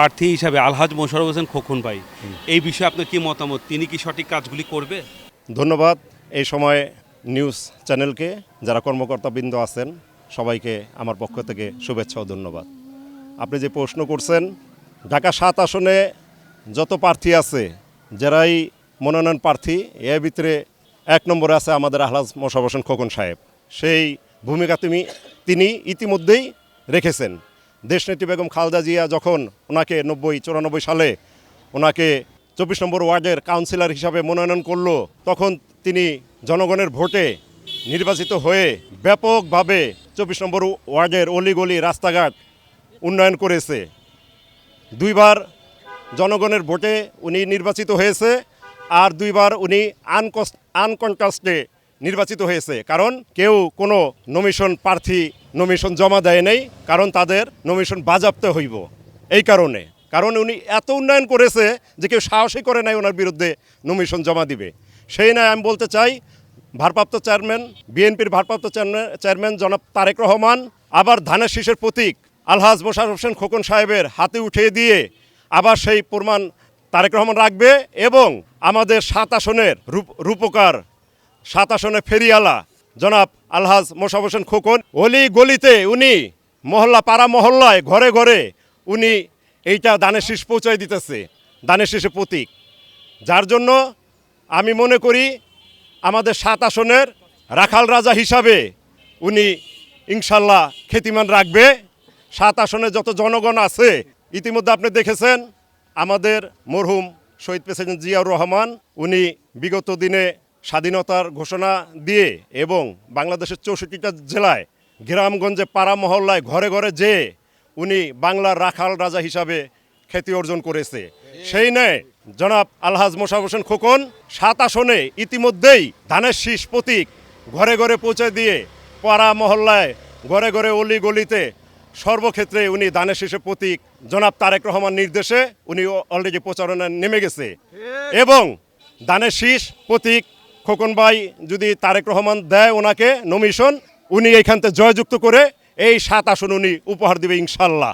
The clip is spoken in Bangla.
প্রার্থী হিসাবে আলহাজ মোশারফ হোসেন খোকন ভাই এই বিষয়ে আপনার কি মতামত? তিনি কি সঠিক কাজগুলি করবে? ধন্যবাদ এই সময় নিউজ চ্যানেলকে যারা কর্মকর্তাবৃন্দ আছেন সবাইকে আমার পক্ষ থেকে শুভেচ্ছা ও ধন্যবাদ। আপনি যে প্রশ্ন করছেন ঢাকা সাত আসনে যত প্রার্থী আছে যারাই মনোনয়ন প্রার্থী এর ভিতরে এক নম্বরে আছে আমাদের আহলাজ মোশারফ হোসেন খোকন সাহেব। সেই ভূমিকা তুমি তিনি ইতিমধ্যেই রেখেছেন। দেশনেত্রী বেগম খালদা জিয়া যখন ওনাকে নব্বই, চুরানব্বই সালে ওনাকে চব্বিশ নম্বর ওয়ার্ডের কাউন্সিলর হিসাবে মনোনয়ন করল, তখন তিনি জনগণের ভোটে নির্বাচিত হয়ে ব্যাপকভাবে চব্বিশ নম্বর ওয়ার্ডের অলিগলি রাস্তাঘাট উন্নয়ন করেছে। দুইবার জনগণের ভোটে উনি নির্বাচিত হয়েছে আর দুইবার উনি আনকস, আনকন্টাস্টে নির্বাচিত হয়েছে। কারণ কেউ কোনো নমিশন প্রার্থী নমিশন জমা দেয় নেই, কারণ তাদের নমিশন বাজাপ্ত হইব। এই কারণে। কারণ উনি এত উন্নয়ন করেছে যে কেউ সাহসই করে নাই ওনার বিরুদ্ধে নমিশন জমা দিবে। সেই নয় আমি বলতে চাই, ভারপ্রাপ্ত চেয়ারম্যান বিএনপির ভারপ্রাপ্ত চেয়ারম্যান জনাব তারেক রহমান, আবার ধানের শীষের প্রতীক আলহাজ মোশারফ হোসেন খোকন সাহেবের হাতে উঠিয়ে দিয়ে আবার সেই প্রমাণ তারেক রহমান রাখবে এবং আমাদের সাত আসনের রূপ- রূপকার সাত আসনে ফেরিয়ালা জনাব আলহাজ মোশারফ হোসেন খোকন। অলি গলিতে উনি, মহল্লা পাড়া মহল্লায় ঘরে ঘরে উনি এইটা দানের শীষ পৌঁছায় দিতেছে, দানের শীষের প্রতীক। যার জন্য আমি মনে করি আমাদের সাত আসনের রাখাল রাজা হিসাবে উনি ইনশাল্লাহ খ্যাতিমান রাখবে। সাত আসনে যত জনগণ আছে, ইতিমধ্যে আপনি দেখেছেন আমাদের মরহুম শহীদ প্রেসিডেন্ট জিয়াউর রহমান, উনি বিগত দিনে স্বাধীনতার ঘোষণা দিয়ে এবং বাংলাদেশের চৌষট্টিটা জেলায় গ্রামগঞ্জে পাড়া মহল্লায় ঘরে ঘরে যেয়ে উনি বাংলার রাখাল রাজা হিসাবে খ্যাতি অর্জন করেছে সেই নেয় জনাব আলহাজ মোশারফ হোসেন খোকন সাত আসনে ইতিমধ্যেই ধানের শীষ প্রতীক ঘরে ঘরে পৌঁছে দিয়ে পাড়া মহল্লায় ঘরে ঘরে অলি গলিতে সর্বক্ষেত্রে উনি ধানের শীষের প্রতীক জনাব তারেক রহমান নির্দেশে উনি অলরেডি প্রচারণায় নেমে গেছে। এবং দানের শীষ প্রতীক খোকন ভাই যদি তারেক রহমান দেয় ওনাকে নমিশন উনি এইখানতে জয়যুক্ত করে এই সাত আসন উনি উপহার দেবে ইনশাল্লাহ।